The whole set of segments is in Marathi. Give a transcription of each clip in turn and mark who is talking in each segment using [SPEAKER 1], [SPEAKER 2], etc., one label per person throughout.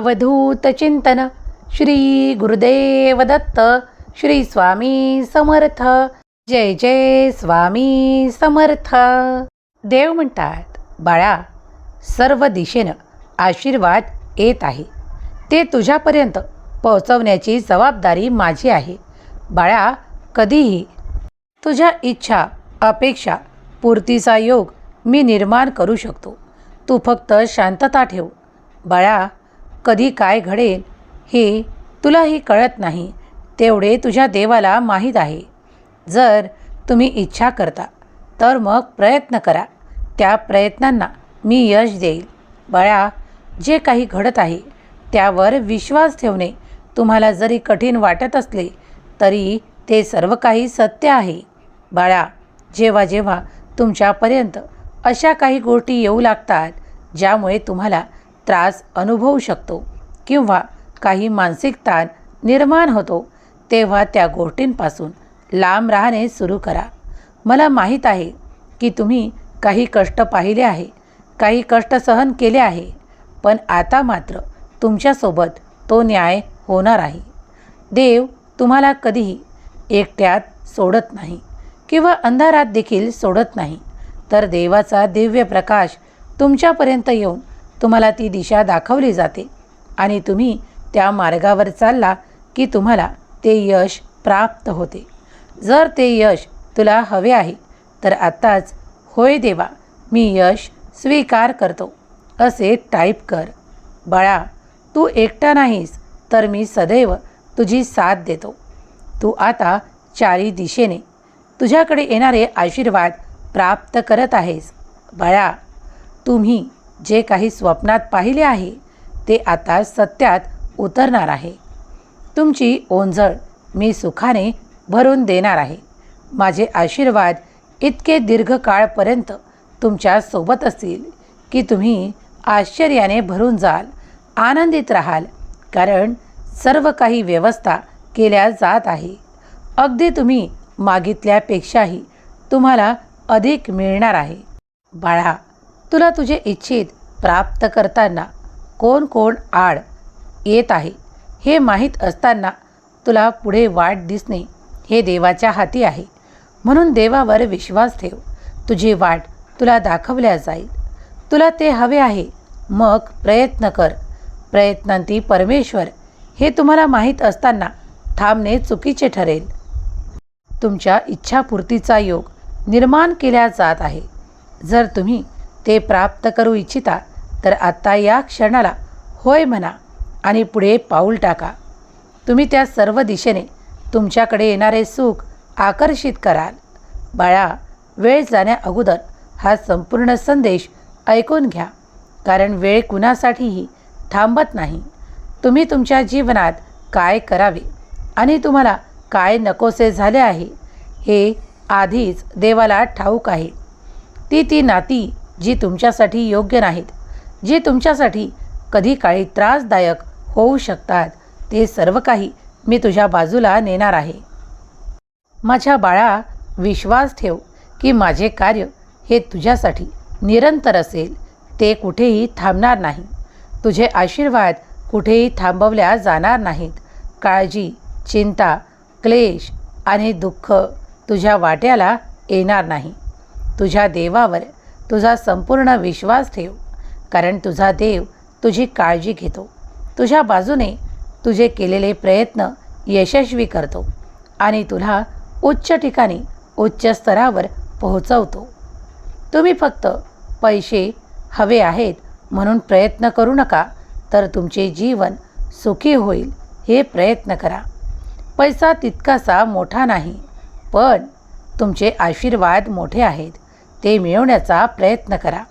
[SPEAKER 1] अवधूत चिंतन। श्री गुरुदेव दत्त श्री स्वामी समर्थ। जय जय स्वामी समर्थ। देव म्हणतात बाळा सर्व दिशेनं आशीर्वाद येत आहे. ते तुझ्यापर्यंत पोहोचवण्याची जबाबदारी माझी आहे. बाळा कधीही तुझ्या इच्छा अपेक्षा पूर्तीचा योग मी निर्माण करू शकतो. तू फक्त शांतता ठेव. बाळा कधी काय घडेल हे तुलाही कळत नाही. तेवढे तुझ्या देवाला माहीत आहे. जर तुम्ही इच्छा करता तर मग प्रयत्न करा. त्या प्रयत्नांना मी यश देईल. बाळा जे काही घडत आहे त्यावर विश्वास ठेवणे तुम्हाला जरी कठीण वाटत असले तरी ते सर्व काही सत्य आहे. बाळा जेव्हा जेव्हा तुमच्यापर्यंत अशा काही गोष्टी येऊ लागतात ज्यामुळे तुम्हाला त्रास अनुभवू शकतो किंवा काही मानसिक ताण निर्माण होतो तेव्हा त्या गोष्टींपासून लांब राहणे सुरू करा. मला माहीत आहे की तुम्ही काही कष्ट पाहिले आहे काही कष्ट सहन केले आहे पण आता मात्र तुमच्यासोबत तो न्याय होणार आहे. देव तुम्हाला कधीही एकट्यात सोडत नाही किंवा अंधारात देखील सोडत नाही तर देवाचा दिव्य प्रकाश तुमच्यापर्यंत येऊन तुम्हाला ती दिशा दाखवली जाते. आणि तुम्ही त्या मार्गावर चालला की तुम्हाला ते यश प्राप्त होते. जर ते यश तुला हवे आहे तर आत्ताच होय देवा मी यश स्वीकार करतो. असे टाईप कर. बाळा तू एकटा नाहीस तर मी सदैव तुझी साथ देतो. तू आता चारी दिशेने तुझ्याकडे येणारे आशीर्वाद प्राप्त करत आहेस. बाळा तुम्ही जे काही स्वप्नात पाहिले आहे ते आता सत्यात उतरणार आहे. तुमची ओंजळ मी सुखाने भरून देणार आहे. माझे आशीर्वाद इतके दीर्घकाळपर्यंत तुमच्यासोबत असतील की तुम्ही आश्चर्याने भरून जाल आनंदित राहाल कारण सर्व काही व्यवस्था केल्या जात आहे. अगदी तुम्ही मागितल्यापेक्षाही तुम्हाला अधिक मिळणार आहे. बाळा तुला तुझे इच्छित प्राप्त करताना कोण कोण आड येत आहे हे माहीत असताना तुला पुढे वाट दिसणे हे देवाच्या हाती आहे. म्हणून देवावर विश्वास ठेव. तुझी वाट तुला दाखवल्या जाईल. तुला ते हवे आहे. मग प्रयत्न कर. प्रयत्नांती परमेश्वर हे तुम्हाला माहीत असताना थांबणे चुकीचे ठरेल. तुमच्या इच्छापूर्तीचा योग निर्माण केल्या जात आहे. जर तुम्ही ते प्राप्त करू इच्छिता तर आत्ता या क्षणाला होय म्हणा आणि पुढे पाऊल टाका. तुम्ही त्या सर्व दिशेने तुमच्याकडे येणारे सुख आकर्षित कराल. बाळा वेळ जाण्या अगोदर हा संपूर्ण संदेश ऐकून घ्या कारण वेळ कुणासाठीही थांबत नाही. तुम्ही तुमच्या जीवनात काय करावे आणि तुम्हाला काय नकोसे झाले आहे हे आधीच देवाला ठाऊक आहे. ती ती नाती जी तुमच्यासाठी योग्य नाहीत जी तुमच्यासाठी कधी काळी त्रासदायक होऊ शकतात ते सर्व काही मी तुझ्या बाजूला नेणार आहे. माझ्या बाळा विश्वास ठेव की माझे कार्य हे तुझ्यासाठी निरंतर असेल. ते कुठेही थांबणार नाही. तुझे आशीर्वाद कुठेही थांबवल्या जाणार नाहीत. काळजी चिंता क्लेश आणि दुःख तुझ्या वाट्याला येणार नाही. तुझ्या देवावर तुझा संपूर्ण विश्वास ठेव. कारण तुझा देव तुझी काळजी घेतो. तुझ्या बाजूने तुझे केलेले प्रयत्न यशस्वी करतो आणि तुला उच्च ठिकाणी उच्च स्तरावर पोहोचवतो. तुम्ही फक्त पैसे हवे आहेत म्हणून प्रयत्न करू नका तर तुमचे जीवन सुखी होईल हे प्रयत्न करा. पैसा तितकासा मोठा नाही पण तुमचे आशीर्वाद मोठे आहेत ते मिळवण्याचा प्रयत्न करा.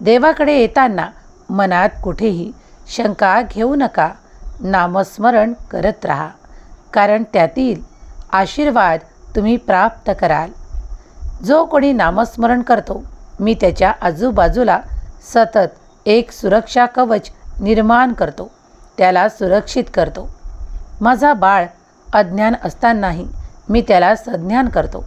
[SPEAKER 1] देवाकडे येताना मनात कुठेही शंका घेऊ नका नामस्मरण करत राहा. कारण त्यातील आशीर्वाद तुम्ही प्राप्त कराल. जो कोणी नामस्मरण करतो मी त्याच्या आजूबाजूला सतत एक सुरक्षा कवच निर्माण करतो. त्याला सुरक्षित करतो. माझा बाळ अज्ञान असतानाही मी त्याला संज्ञान करतो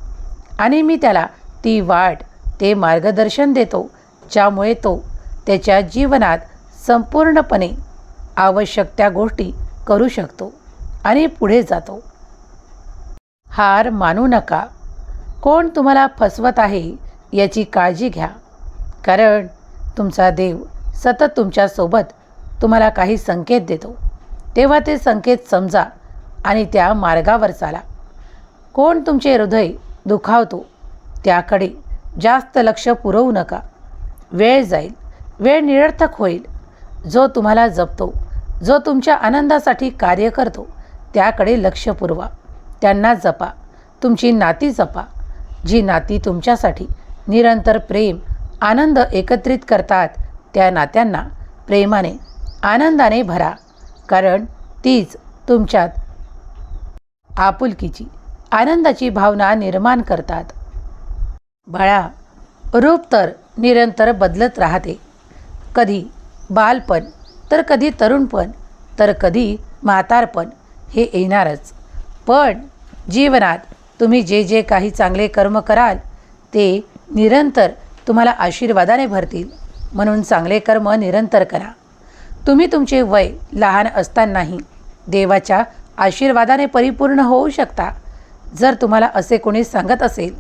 [SPEAKER 1] आणि मी त्याला ती वाट ते मार्गदर्शन देतो ज्यामुळे तो त्याच्या जीवनात संपूर्णपणे आवश्यक त्या गोष्टी करू शकतो आणि पुढे जातो. हार मानू नका. कोण तुम्हाला फसवत आहे याची काळजी घ्या. कारण तुमचा देव सतत तुमच्यासोबत तुम्हाला काही संकेत देतो. तेव्हा ते संकेत समजा आणि त्या मार्गावर चाला. कोण तुमचे हृदय दुखावतो त्याकडे जास्त लक्ष पुरवू नका. वेळ जाईल वेळ निरर्थक होईल. जो तुम्हाला जपतो जो तुमच्या आनंदासाठी कार्य करतो त्याकडे लक्ष पुरवा. त्यांना जपा. तुमची नाती जपा. जी नाती तुमच्यासाठी निरंतर प्रेम आनंद एकत्रित करतात त्या नात्यांना प्रेमाने आनंदाने भरा. कारण तीच तुमच्यात आपुलकीची आनंदाची भावना निर्माण करतात. बाळा रूप तर निरंतर बदलत राहते. कधी बालपण तर कधी तरुणपण तर कधी म्हातारपण हे येणारच. पण जीवनात तुम्ही जे जे काही चांगले कर्म कराल ते निरंतर तुम्हाला आशीर्वादाने भरतील. म्हणून चांगले कर्म निरंतर करा. तुम्ही तुमचे वय लहान असतानाही देवाच्या आशीर्वादाने परिपूर्ण होऊ शकता. जर तुम्हाला असे कोणी सांगत असेल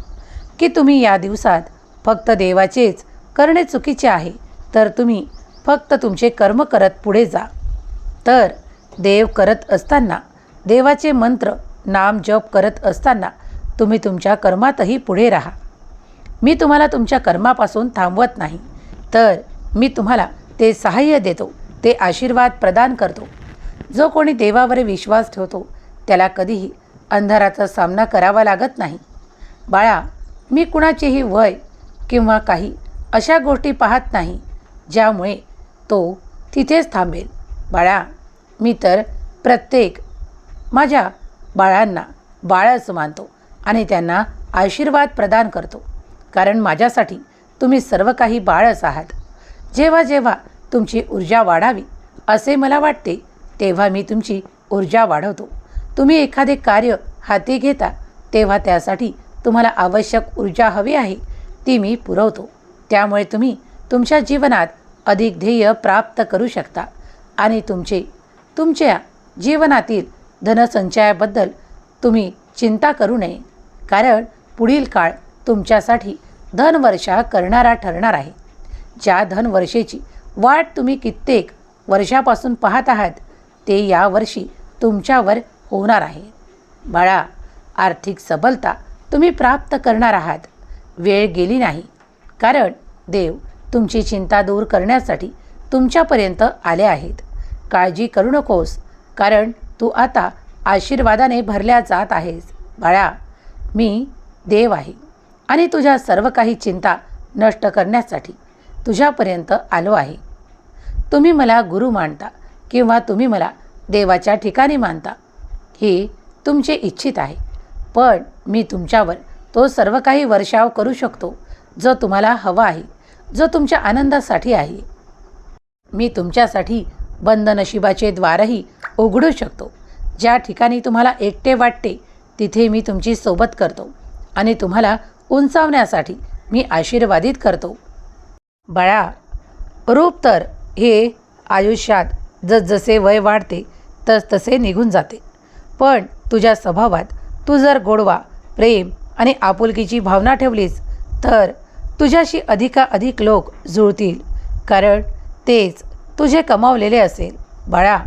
[SPEAKER 1] की तुम्ही या दिवसात फक्त देवाचेच करणे चुकीचे आहे तर तुम्ही फक्त तुमचे कर्म करत पुढे जा. तर देव करत असताना देवाचे मंत्र नाम जप करत असताना तुम्ही तुमच्या कर्मातही पुढे राहा. मी तुम्हाला तुमच्या कर्मापासून थांबवत नाही तर मी तुम्हाला ते सहाय्य देतो ते आशीर्वाद प्रदान करतो. जो कोणी देवावर विश्वास ठेवतो त्याला कधीही अंधाराचा सामना करावा लागत नाही. बाळा मी कुणाचेही वय किंवा काही अशा गोष्टी पाहत नाही ज्यामुळे तो तिथेच थांबेल. बाळा मी तर प्रत्येक माझ्या बाळांना बाळच मानतो आणि त्यांना आशीर्वाद प्रदान करतो. कारण माझ्यासाठी तुम्ही सर्व काही बाळच आहात. जेव्हा जेव्हा तुमची ऊर्जा वाढावी असे मला वाटते तेव्हा मी तुमची ऊर्जा वाढवतो. तुम्ही एखादे कार्य हाती घेता तेव्हा त्यासाठी तुम्हाला आवश्यक ऊर्जा हवी आहे. ती मी पुरवतो. त्यामुळे तुम्ही तुमच्या जीवनात अधिक ध्येय प्राप्त करू शकता. आणि तुमचे तुमच्या जीवनातील धनसंचयाबद्दल तुम्ही चिंता करू नये. कारण पुढील काळ तुमच्यासाठी धनवर्षा करणारा ठरणार आहे. ज्या धनवर्षेची वाट तुम्ही कित्येक वर्षापासून पाहत आहात ते यावर्षी तुमच्यावर होणार आहे. बाळा आर्थिक सबलता तुम्ही प्राप्त करणार आहात. वेळ गेली नाही. कारण देव तुमची चिंता दूर करण्यासाठी तुमच्यापर्यंत आले आहेत. काळजी करू नकोस कारण तू आता आशीर्वादाने भरल्या जात आहेस. बाळा मी देव आहे आणि तुझ्या सर्व काही चिंता नष्ट करण्यासाठी तुझ्यापर्यंत आलो आहे. तुम्ही मला गुरु मानता किंवा तुम्ही मला देवाच्या ठिकाणी मानता ही तुमचे इच्छित आहे. पण मी तुमच्यावर तो सर्व काही वर्षाव करू शकतो जो तुम्हाला हवा आहे जो तुमच्या आनंदासाठी आहे. मी तुमच्यासाठी बंद नशिबाचे द्वारही उघडू शकतो. ज्या ठिकाणी तुम्हाला एकटे वाटते तिथे मी तुमची सोबत करतो आणि तुम्हाला उंचावण्यासाठी मी आशीर्वादित करतो. बाळा रूप तर हे आयुष्यात जसजसे वय वाढते तसतसे निघून जाते. पण तुझ्या स्वभावात तू जर गोडवा प्रेम आणि आपुलकीची भावना ठेवलीस तर तुझ्याशी अधिकाधिक लोक जुळतील. कारण तेच तुझे कमावलेले असेल. बाळा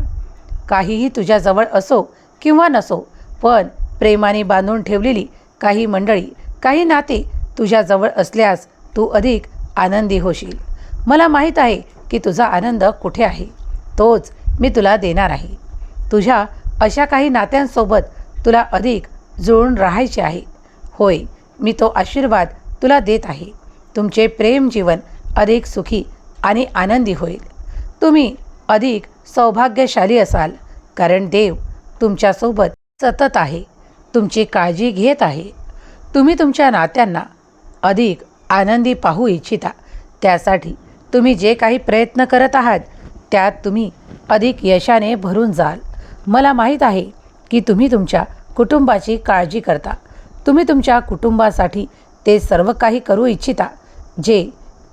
[SPEAKER 1] काहीही तुझ्याजवळ असो किंवा नसो पण प्रेमाने बांधून ठेवलेली काही मंडळी काही नाते तुझ्याजवळ असल्यास तू अधिक आनंदी होशील. मला माहीत आहे की तुझा आनंद कुठे आहे. तोच मी तुला देणार आहे. तुझ्या अशा काही नात्यांसोबत तुला अधिक जुळून राहायचे आहे. होय मी तो आशीर्वाद तुला देत आहे. तुमचे प्रेम जीवन अधिक सुखी आणि आनंदी होईल. तुम्ही अधिक सौभाग्यशाली असाल कारण देव तुमच्यासोबत सतत आहे तुमची काळजी घेत आहे. तुम्ही तुमच्या नात्यांना अधिक आनंदी पाहू इच्छिता. त्यासाठी तुम्ही जे काही प्रयत्न करत आहात त्यात तुम्ही अधिक यशाने भरून जाल. मला माहीत आहे की तुम्ही तुमच्या कुटुंबाची काळजी करता. तुम्ही तुमच्या कुटुंबासाठी ते सर्व काही करू इच्छिता जे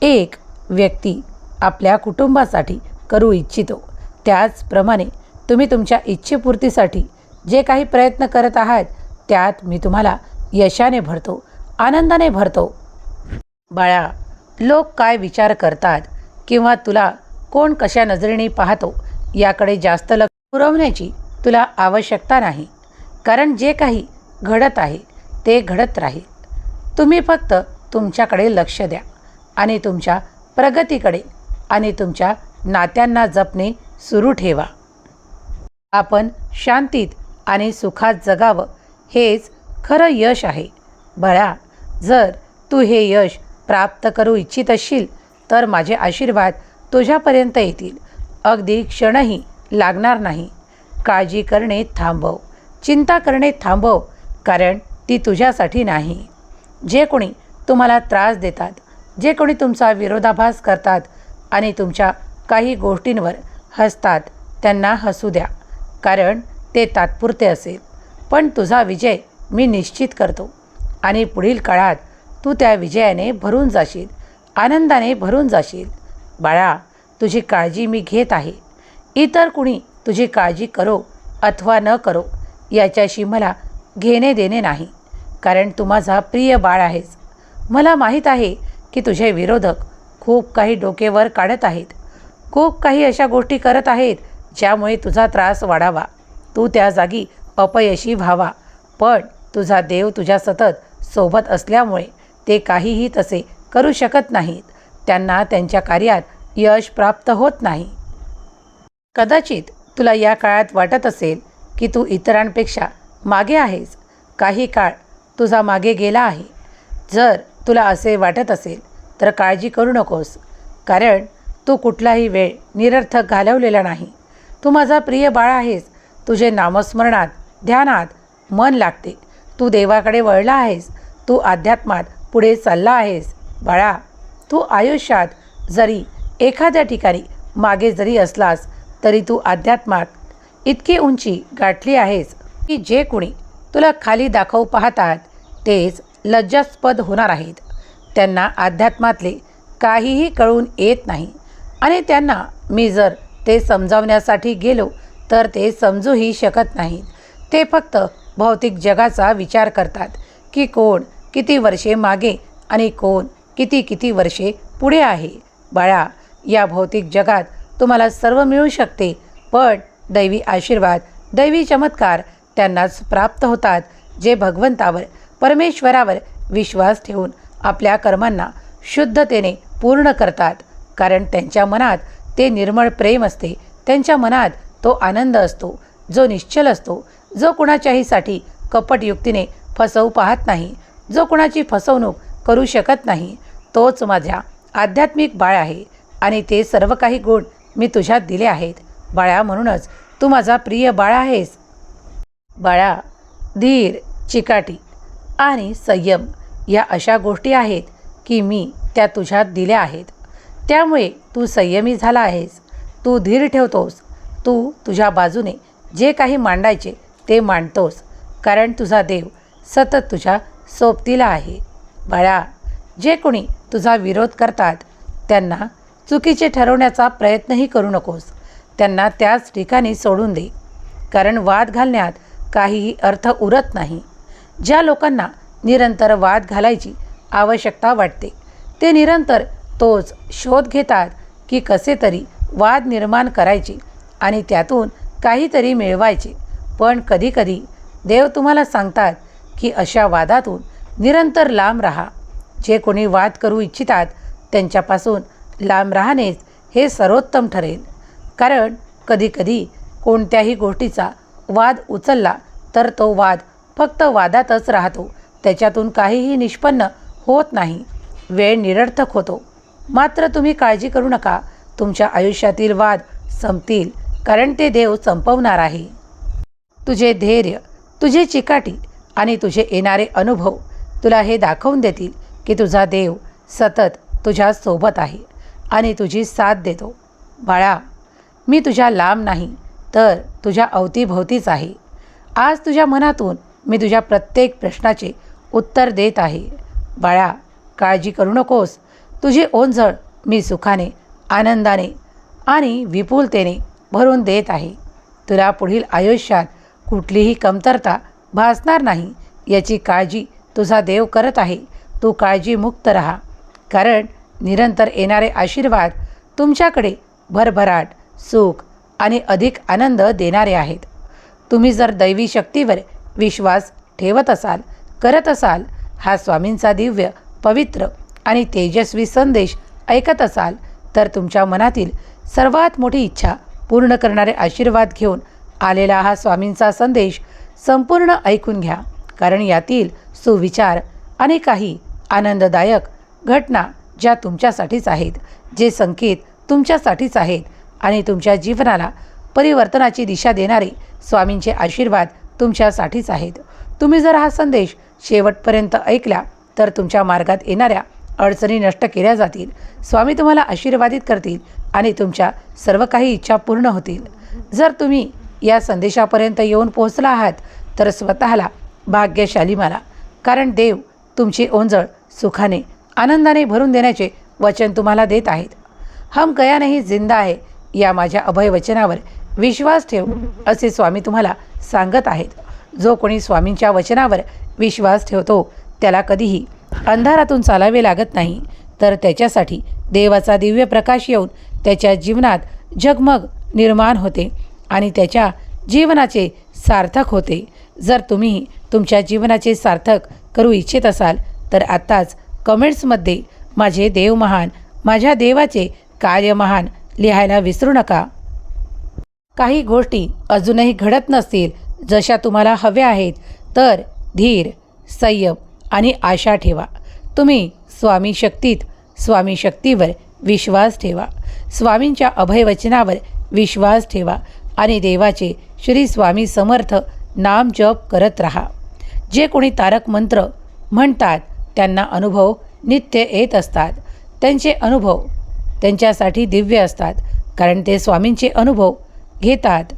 [SPEAKER 1] एक व्यक्ती आपल्या कुटुंबासाठी करू इच्छितो. त्याचप्रमाणे तुम्ही तुमच्या इच्छेपूर्तीसाठी जे काही प्रयत्न करत आहात त्यात मी तुम्हाला यशाने भरतो आनंदाने भरतो. बाळा लोक काय विचार करतात किंवा तुला कोण कशा नजरेने पाहतो याकडे जास्त लक्ष पुरवण्याची तुला आवश्यकता नाही. कारण जे काही घडत आहे ते घडत राहील. तुम्ही फक्त तुमच्याकडे लक्ष द्या आणि तुमच्या प्रगतीकडे आणि तुमच्या नात्यांना जपणे सुरू ठेवा. आपण शांतीत आणि सुखात जगावं हेच खरं यश आहे. बाळा जर तू हे यश प्राप्त करू इच्छित असशील तर माझे आशीर्वाद तुझ्यापर्यंत येतील. अगदी क्षणही लागणार नाही. काळजी करणे थांबव. चिंता करणे थांबव. कारण ती तुझ्यासाठी नाही. जे कोणी तुम्हाला त्रास देतात जे कोणी तुमचा विरोधाभास करतात आणि तुमच्या काही गोष्टींवर हसतात त्यांना हसू द्या कारण ते तात्पुरते असेल. पण तुझा विजय मी निश्चित करतो आणि पुढील काळात तू त्या विजयाने भरून जाशील आनंदाने भरून जाशील. बाळा तुझी काळजी मी घेत आहे. इतर कुणी तुझी काळजी करो अथवा न करो याच्याशी मला घेणे देणे नाही. कारण तू माझा प्रिय बाळ आहेस. मला माहीत आहे की तुझे विरोधक खूप काही डोकेवर काढत आहेत. खूप काही अशा गोष्टी करत आहेत ज्यामुळे तुझा त्रास वाढावा. तू त्या जागी अपयशी व्हावा. पण तुझा देव तुझ्या सतत सोबत असल्यामुळे ते काहीही तसे करू शकत नाहीत. त्यांना त्यांच्या कार्यात यश प्राप्त होत नाही. कदाचित तुला या काळात वाटत असेल की तू इतरांपेक्षा मागे आहेस. काही काळ तुझा मागे गेला आहे. जर तुला असे वाटत असेल तर काळजी करू नकोस. कारण तू कुठलाही वेळ निरर्थक घालवलेला नाही. तू माझा प्रिय बाळ आहेस. तुझे नामस्मरणात ध्यानात मन लागते. तू देवाकडे वळला आहेस. तू अध्यात्मात पुढे चालला आहेस. बाळा तू आयुष्यात जरी एखाद्या ठिकाणी मागे जरी असलास तरी तू अध्यात्मात इतकी उंची गाठली आहेस की जे कुणी तुला खाली दाखवू पाहतात तेच लज्जास्पद होणार आहेत. त्यांना अध्यात्मातले काहीही कळून येत नाही. आणि त्यांना मी जर ते समजावण्यासाठी गेलो तर ते समजूही शकत नाहीत. ते फक्त भौतिक जगाचा विचार करतात की कोण किती वर्षे मागे आणि कोण किती किती वर्षे पुढे आहे. बाळा या भौतिक जगात तुम्हाला सर्व मिळू शकते पण दैवी आशीर्वाद दैवी चमत्कार त्यांनाच प्राप्त होतात जे भगवंतावर परमेश्वरावर विश्वास ठेवून आपल्या कर्मांना शुद्धतेने पूर्ण करतात. कारण त्यांच्या मनात ते निर्मळ प्रेम असते. त्यांच्या मनात तो आनंद असतो जो निश्चल असतो. जो कुणाच्याहीसाठी कपटयुक्तीने फसवू पाहत नाही जो कुणाची फसवणूक करू शकत नाही तोच माझ्या आध्यात्मिक बाळ आहे आणि ते सर्व काही गुण मी तुझ्यात दिले आहेत. बाळा म्हणूनच तू माझा प्रिय बाळ आहेस. बाळा धीर चिकाटी आणि संयम या अशा गोष्टी आहेत की मी त्या तुझ्यात दिल्या आहेत. त्यामुळे तू संयमी झाला आहेस. तू धीर ठेवतोस. तू तुझ्या बाजूने जे काही मांडायचे ते मांडतोस. कारण तुझा देव सतत तुझ्या सोबतीला आहे. बाळा जे कोणी तुझा विरोध करतात त्यांना चुकीचे ठरवण्याचा प्रयत्नही करू नकोस. त्यांना त्याच ठिकाणी सोडून दे. कारण वाद घालण्यात काहीही अर्थ उरत नाही. ज्या लोकांना निरंतर वाद घालायची आवश्यकता वाटते ते निरंतर तोच शोध घेतात की कसे तरी वाद निर्माण करायचे आणि त्यातून काहीतरी मिळवायचे. पण कधीकधी देव तुम्हाला सांगतात की अशा वादातून निरंतर लांब राहा. जे कोणी वाद करू इच्छितात त्यांच्यापासून लांब राहणेच हे सर्वोत्तम ठरेल. कारण कधीकधी कोणत्याही गोष्टीचा वाद उचलला तर तो वाद फक्त वादातच राहतो. त्याच्यातून काहीही निष्पन्न होत नाही. वेळ निरर्थक होतो. मात्र तुम्ही काळजी करू नका. तुमच्या आयुष्यातील वाद संपतील कारण ते देव संपवणार आहे. तुझे धैर्य तुझे चिकाटी आणि तुझे येणारे अनुभव तुला हे दाखवून देतील की तुझा देव सतत तुझ्या सोबत आहे आणि तुझी साथ देतो. बाळा मी तुझ्या लांब नाही तर तुझ्या अवतीभोवतीच आहे. आज तुझ्या मनातून मी तुझ्या प्रत्येक प्रश्नाचे उत्तर देत आहे. बाळा काळजी करू नकोस. तुझी ओंजळ मी सुखाने आनंदाने आणि विपुलतेने भरून देत आहे. तुला पुढील आयुष्यात कुठलीही कमतरता भासणार नाही. याची काळजी तुझा देव करत आहे. तू काळजीमुक्त राहा. कारण निरंतर येणारे आशीर्वाद तुमच्याकडे भरभराट सुख आणि अधिक आनंद देणारे आहेत. तुम्ही जर दैवी शक्तीवर विश्वास ठेवत असाल करत असाल हा स्वामींचा दिव्य पवित्र आणि तेजस्वी संदेश ऐकत असाल तर तुमच्या मनातील सर्वात मोठी इच्छा पूर्ण करणारे आशीर्वाद घेऊन आलेला हा स्वामींचा संदेश संपूर्ण ऐकून घ्या कारण यातील सुविचार आणि काही आनंददायक घटना ज्या तुमच्यासाठीच आहेत जे संकेत तुमच्यासाठीच आहेत आणि तुमच्या जीवनाला परिवर्तनाची दिशा देणारे स्वामींचे आशीर्वाद तुमच्यासाठीच आहेत. तुम्ही जर हा संदेश शेवटपर्यंत ऐकला तर तुमच्या मार्गात येणाऱ्या अडचणी नष्ट केल्या जातील. स्वामी तुम्हाला आशीर्वादित करतील आणि तुमच्या सर्व काही इच्छा पूर्ण होतील. जर तुम्ही या संदेशापर्यंत येऊन पोहोचला आहात तर स्वतःला भाग्यशाली माना. कारण देव तुमची ओंजळ सुखाने आनंदाने भरून देण्याचे वचन तुम्हाला देत आहेत. हम गया जिंदा आहे या माझ्या अभय वचनावर विश्वास ठेव असे स्वामी तुम्हाला सांगत आहेत. जो कोणी स्वामींच्या वचनावर विश्वास ठेवतो त्याला कधीही अंधारातून चालावे लागत नाही. तर त्याच्यासाठी देवाचा दिव्य प्रकाश येऊन त्याच्या जीवनात जगमग निर्माण होते आणि त्याच्या जीवनाचे सार्थक होते. जर तुम्ही तुमच्या जीवनाचे सार्थक करू इच्छित असाल तर आत्ताच कमेंट्समध्ये माझे देव महान माझ्या देवाचे कार्य महान लिहायला विसरू नका. काही गोष्टी अजूनही घडत नसतील जशा तुम्हाला हव्या आहेत तर धीर संयम आणि आशा ठेवा. तुम्ही स्वामी शक्तीत स्वामी शक्तीवर विश्वास ठेवा. स्वामींच्या अभयवचनावर विश्वास ठेवा आणि देवाचे श्री स्वामी समर्थ नाम जप करत राहा. जे कोणी तारक मंत्र म्हणतात त्यांना अनुभव नित्य येत असतात. त्यांचे अनुभव त्यांच्यासाठी दिव्य असतात कारण ते स्वामींचे अनुभव घेतात.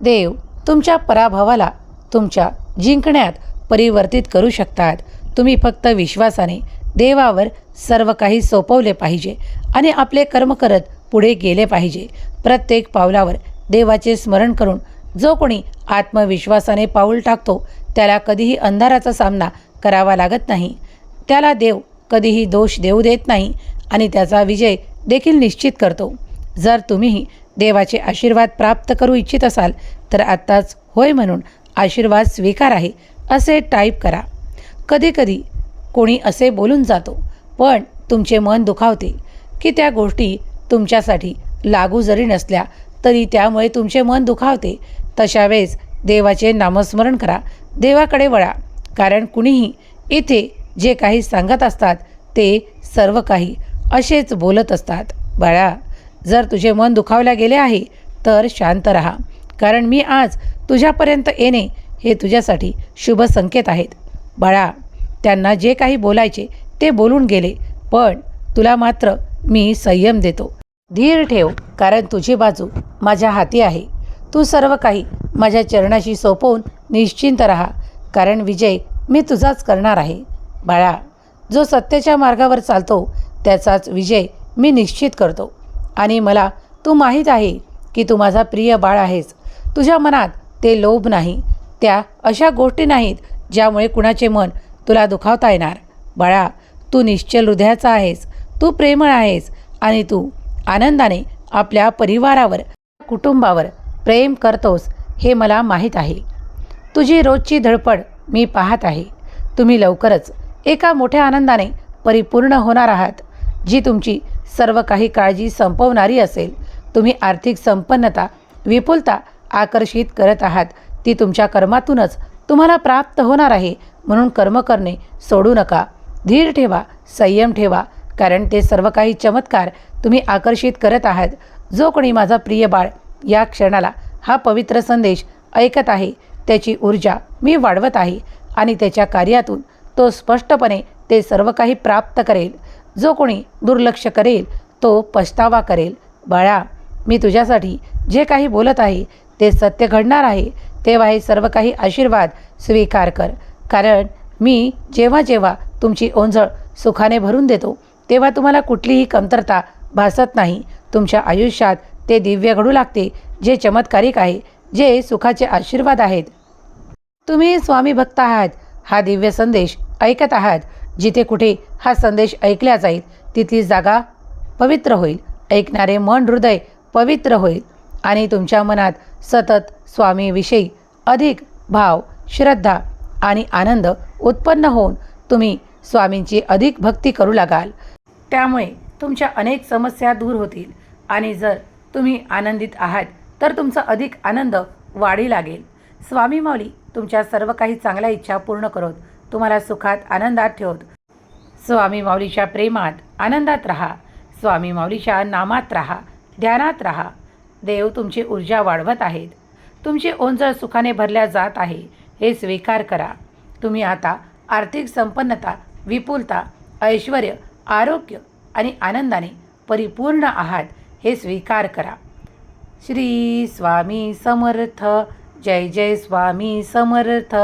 [SPEAKER 1] देव तुमच्या पराभवाला तुमच्या जिंकण्यात परिवर्तित करू शकतात. तुम्ही फक्त विश्वासाने देवावर सर्व काही सोपवले पाहिजे आणि आपले कर्म करत पुढे गेले पाहिजे. प्रत्येक पावलावर देवाचे स्मरण करून जो कोणी आत्मविश्वासाने पाऊल टाकतो त्याला कधीही अंधाराचा सामना करावा लागत नाही. त्याला देव कधीही दोष देऊ देत नाही आणि त्याचा विजय देखील निश्चित करतो. जर तुम्हीही देवाचे आशीर्वाद प्राप्त करू इच्छित असाल तर आत्ताच होय म्हणून आशीर्वाद स्वीकार आहे असे टाईप करा. कधीकधी कोणी असे बोलून जातो पण तुमचे मन दुखावते की त्या गोष्टी तुमच्यासाठी लागू जरी नसल्या तरी त्यामुळे तुमचे मन दुखावते. तशा वेळेस देवाचे नामस्मरण करा देवाकडे वळा कारण कुणीही इथे जे काही सांगत असतात ते सर्व काही असेच बोलत असतात. बाळा जर तुझे मन दुखावल्या गेले आहे तर शांत राहा. कारण मी आज तुझ्यापर्यंत येणे हे तुझ्यासाठी शुभ संकेत आहेत. बाळा त्यांना जे काही बोलायचे ते बोलून गेले पण तुला मात्र मी संयम देतो. धीर ठेव कारण तुझी बाजू माझ्या हाती आहे. तू सर्व काही माझ्या चरणाशी सोपवून निश्चिंत राहा कारण विजय मी तुझाच करणार आहे. बाळा जो सत्याच्या मार्गावर चालतो त्याचाच विजय मी निश्चित करतो. आणि मला तू माहीत आहे की तू माझा प्रिय बाळ आहेस. तुझ्या मनात ते लोभ नाही. त्या अशा गोष्टी नाहीत ज्यामुळे कुणाचे मन तुला दुखावता येणार. बाळा तू निश्चल हृदयाचा आहेस. तू प्रेमळ आहेस आणि तू आनंदाने आपल्या परिवारावर कुटुंबावर प्रेम करतोस हे मला माहीत आहे. तुझी रोजची धडपड मी पाहत आहे. तुम्ही लवकरच एका मोठ्या आनंदाने परिपूर्ण होणार आहात. जी तुमची सर्व काही काळजी संपवणारी असेल तुम्ही आर्थिक संपन्नता विपुलता आकर्षित करत आहात ती तुमच्या कर्मातूनच तुम्हाला प्राप्त होणार आहे म्हणून कर्म करणे सोडू नका. धीर ठेवा संयम ठेवा कारण ते सर्व काही चमत्कार तुम्ही आकर्षित करत आहात. जो कोणी माझा प्रिय बाळ या क्षणाला हा पवित्र संदेश ऐकत आहे त्याची ऊर्जा मी वाढवत आहे आणि त्याच्या कार्यातून तो स्पष्टपणे ते सर्व काही प्राप्त करेल. जो कोणी दुर्लक्ष करेल तो पछतावा करेल. बाळा मी तुझ्यासाठी जे काही बोलत आहे ते सत्य घडणार आहे तेव्हा हे सर्व काही आशीर्वाद स्वीकार कर. कारण मी जेव्हा जेव्हा तुमची ओंजळ सुखाने भरून देतो तेव्हा तुम्हाला कुठलीही कमतरता भासत नाही. तुमच्या आयुष्यात ते दिव्य घडू लागते जे चमत्कारिक आहे जे सुखाचे आशीर्वाद आहेत. तुम्ही स्वामी भक्त आहात हा दिव्य संदेश ऐकत आहात. जिथे कुठे हा संदेश ऐकला जाईल तिथली जागा पवित्र होईल. ऐकणारे मन हृदय पवित्र होईल आणि तुमच्या मनात सतत स्वामीविषयी अधिक भाव श्रद्धा आणि आनंद उत्पन्न होऊन तुम्ही स्वामींची अधिक भक्ती करू लागाल. त्यामुळे तुमच्या अनेक समस्या दूर होतील आणि जर तुम्ही आनंदित आहात तर तुमचा अधिक आनंद वाढी लागेल. स्वामी माऊली तुमच्या सर्व काही चांगल्या इच्छा पूर्ण करत. तुम्हाला सुखात आनंदात ठेवत. स्वामी माऊलीच्या प्रेमात आनंदात राहा. स्वामी माऊलीच्या नामात राहा. ध्यानात राहा. देव तुमची ऊर्जा वाढवत आहेत. तुमची ओंजळ सुखाने भरल्या जात आहे. हे स्वीकार करा. तुम्ही आता आर्थिक संपन्नता विपुलता ऐश्वर आरोग्य आणि आनंदाने परिपूर्ण आहात हे स्वीकार करा. श्री स्वामी समर्थ. जय जय स्वामी समर्थ.